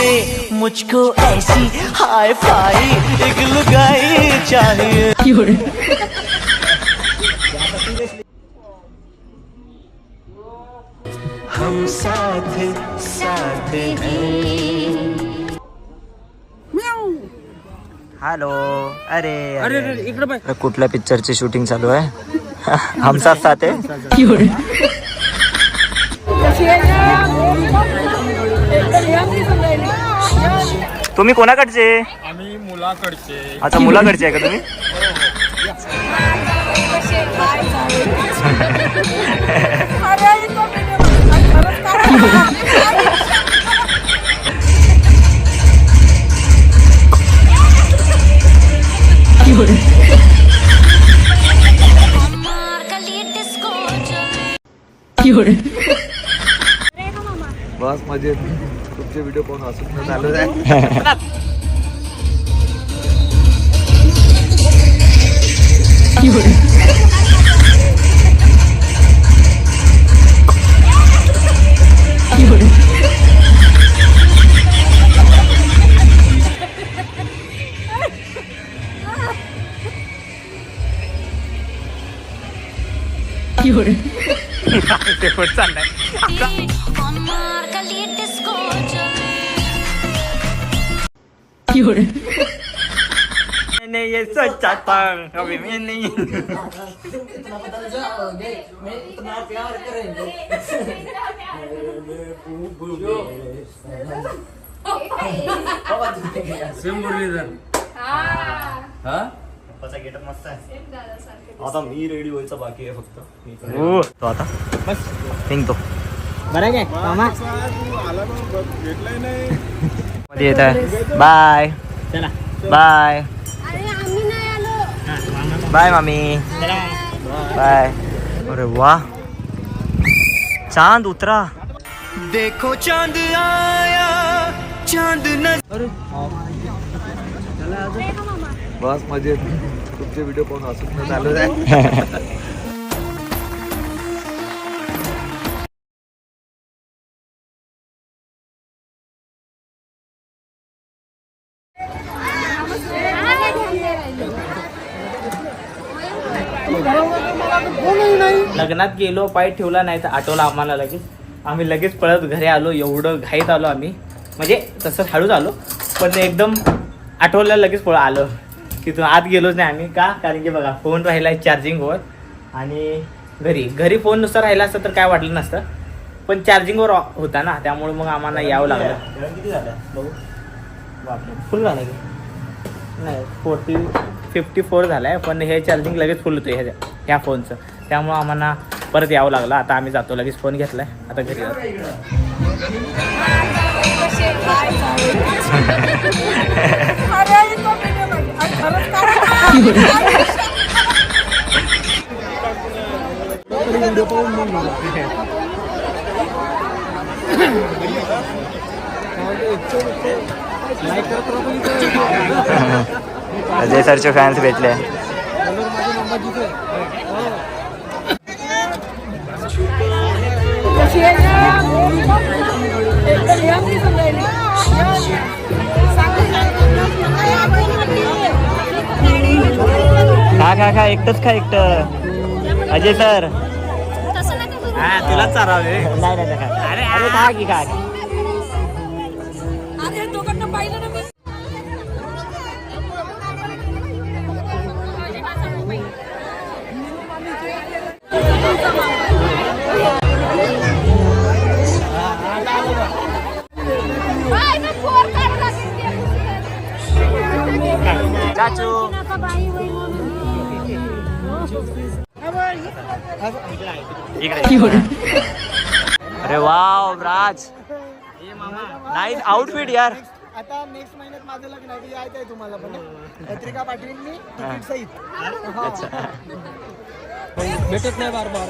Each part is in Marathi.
चाहिए मुझको ऐसी हाई फाई एक लुगाई चाहिए हम साथ साथ हैं। हॅलो अरे अरे। अरे इकडे पाय। अरे, कुठल्या पिक्चरची शूटिंग चालू आहे? हम साथ साथ आहे? तुम्ही कोणाकडचे? आम्ही मुलाकडचे. अच्छा मुलाकडचे आहे का तुम्ही? बस मजेत. तुमचे व्हिडिओ पाहून हसून चालू आहे नहीं ये सच्चा था कभी मैं नहीं सेम मुरलीधर आता. मी रेडी व्हायचं बाकी आहे फक्त हो तो आता निघतो बरं काय मामा मध्ये येत आहे. बाय चला. बाय अरे आम्ही नाही आलो. बाय मामी बाय अरे वा. चांद उतरा. देखो चांद आया चांद बस मजेत. तुमचे व्हिडिओ पाहून हसून चालू आहे लग्नात गेलो पाय ठेवला नाही तर आठवला आम्हाला लगेच. आम्ही लगेच पळत घरी आलो एवढं घाईत आलो आम्ही. म्हणजे तसं हळूच आलो पण एकदम आठवलं लगेच पळ आलो. तिथून आत गेलोच नाही आम्ही. का? कारण की बघा फोन राहिला चार्जिंगवर आणि घरी घरी फोननुसार राहिला असतं तर काय वाटलं नसतं. पण चार्जिंगवर होता ना त्यामुळे मग आम्हाला यावं लागलं. किती झालं? बघू. बापरे. फुल झालं की. नाही फोर्टी फिफ्टी फोर झालं आहे पण हे चार्जिंग लगेच फुल होतं ह्याच्या. ह्या फोनचं. त्यामुळं आम्हाला परत यावं लागलं. आता आम्ही जातो लगेच फोन घेतलाय. आता घरी जातो अजय सरचे फॅन्स भेटले. खा खा खा एकटंच खा एकटं. अजय सर. हा तुलाच चारावे नाही नाही नाही खा. अरे खा की खा. चाचू अरे वाव राज. नाईस आउटफिट यार. आता नेक्स्ट महिन्यात माझं लग्न आहे यायचं आहे तुम्हाला पण. पत्रिका पाठवीन मी तिकीट सहित. अच्छा. भेटत नाही बार बार.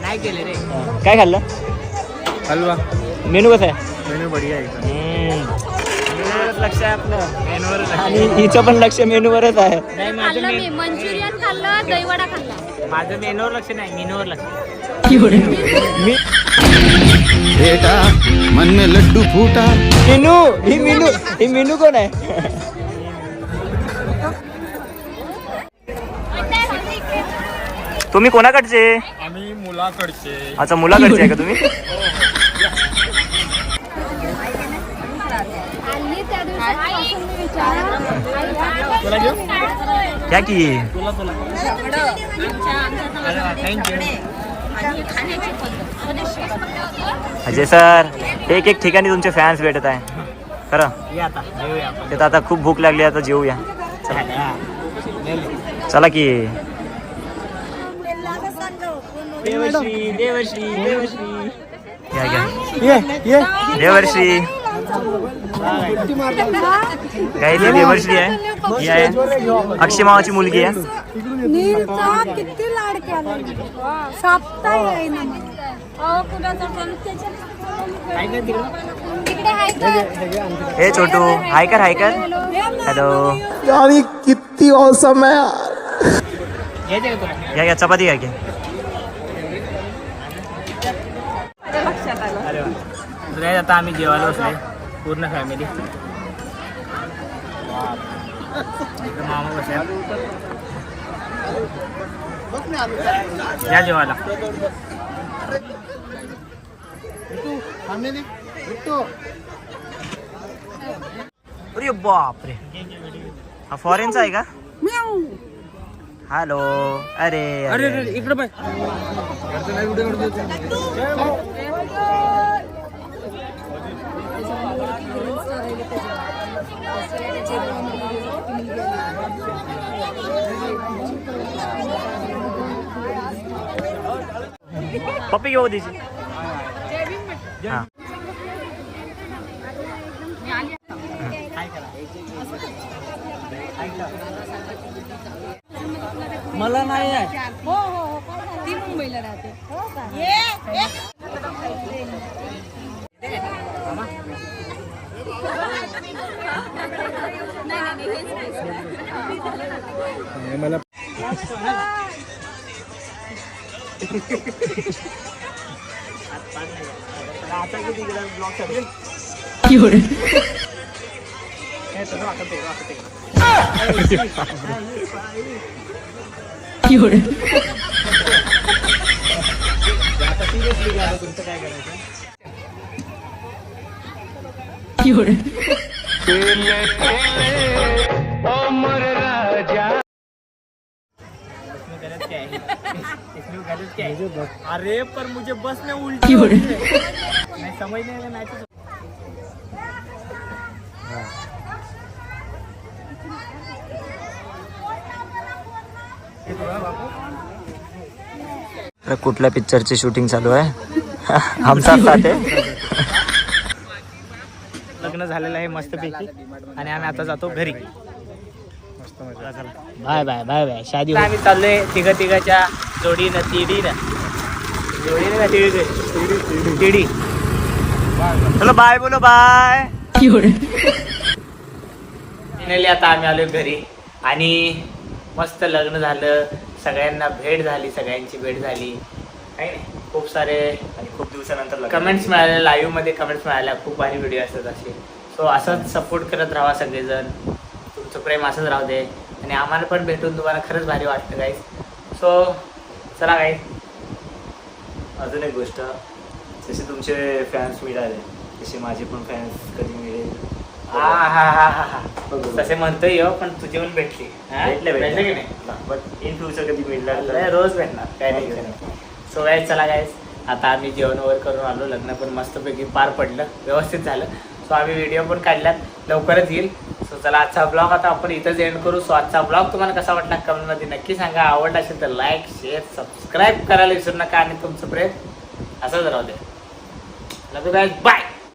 नाही केले रे. काय खाल्लं? हलवा. मेनू कसं आहे? मेनू बढिया आहे लक्ष आहे आपलं. मेनूवर आणि हिचं पण लक्ष मेनूवरच आहे. नाही माझं खाल्लं मी मंचुरियन खाल्लं दहीवडा खाल्ला. माझं मेनूवर लक्ष नाही मेनूवर लक्ष. बेटा मन में लड्डू फूटा। मेनू ही मेनू ही मेनू कोण आहे? तुम्ही कोणाकडचे? आम्ही मुलाकडचे. अच्छा मुलाकडचे आहे का तुम्ही? क्या की. अजय सर एक एक ठिकाणी तुमचे फॅन्स भेटत आहे. खरं? आता खूप भूक लागली आता जेऊया. चला की. देवर्षी देवर्षी देवर्षी. घ्या घ्या देवर्षी. काय ती देवर्षी आहे. ही आहे अक्षय मावाची मुलगी आहे. नीलचा किती लाड केला. सापता येईना मला. अहो, कुणाचा पण त्याच्या- तिकडे आहे का? हे छोटू हाय कर हाय कर. हॅलो यार ये किती औसम है यार घ्या घ्या चपाती घ्या घ्या अरे वा. आता आम्ही जेवायला बसले पूर्ण फॅमिली मामा बसल्या. या जेवायला. अरे बापरे. हा फॉरेनचा आहे का? हॅलो अरे अरे इकडे बाय पप्पी घेऊ तिची हा. मला नाही आहे. हो हो हो काय झालं? ती मुंबईला राहते. हो का? अरे पर मुझे बस में उल्टी हो रही? है। मैं समझ नहीं आया नहीं तो कुठल्या पिक्चरची शूटिंग चालू आहे? आमचा साथ आहे. लग्न झालेलं आहे मस्तपैकी. आणि आम्ही आता जातो घरी. Bye bye bye bye. शादी आम्ही चाललोय तिघ तिघाच्या जोडीनं तिडीनं जोडीनं तिडी तिडी चलो बाय बोलो बाय. फायनली आता आम्ही आलोय घरी. आणि मस्त लग्न झालं. सगळ्यांना भेट झाली सगळ्यांची भेट झाली. काही नाही खूप सारे आणि खूप दिवसानंतर. कमेंट्स मिळाल्या लाईव्हमध्ये कमेंट्स मिळाल्या. खूप भारी व्हिडिओ असतात असे. सो असंच सपोर्ट करत राहा सगळेजण. तुमचं प्रेम असंच राहू दे. आणि आम्हाला पण भेटून तुम्हाला खरंच भारी वाटतं गाईस सो चला गाई अजून एक गोष्ट. जसे तुमचे फॅन्स मिळाले तसे माझे पण फॅन्स कधी मिळेल? हा हा हा हा हा. तसे म्हणतोय हो, पण तुझे पण भेटली. हा? भेटले भेटले. की नाही? बट इन फ्युचर कधी मिळणार नाही, रोज भेटणार. काय नाही सो गाईज चला गाईज आता आम्ही जेवण वगैरे करून आलो. लग्न पण मस्तपैकी पार पडलं. व्यवस्थित झालं. सो आम्ही व्हिडिओ पण काढल्यात. लवकरच येईल. सो चला आजचा ब्लॉग आता आपण इथंच एंड करू. सो आजचा ब्लॉग तुम्हाला कसा वाटला कमेंटमध्ये नक्की सांगा. आवडला असेल तर लाईक शेअर सबस्क्राईब करायला विसरू नका. आणि तुमचं प्रेम असंच राहू दे. Love you guys bye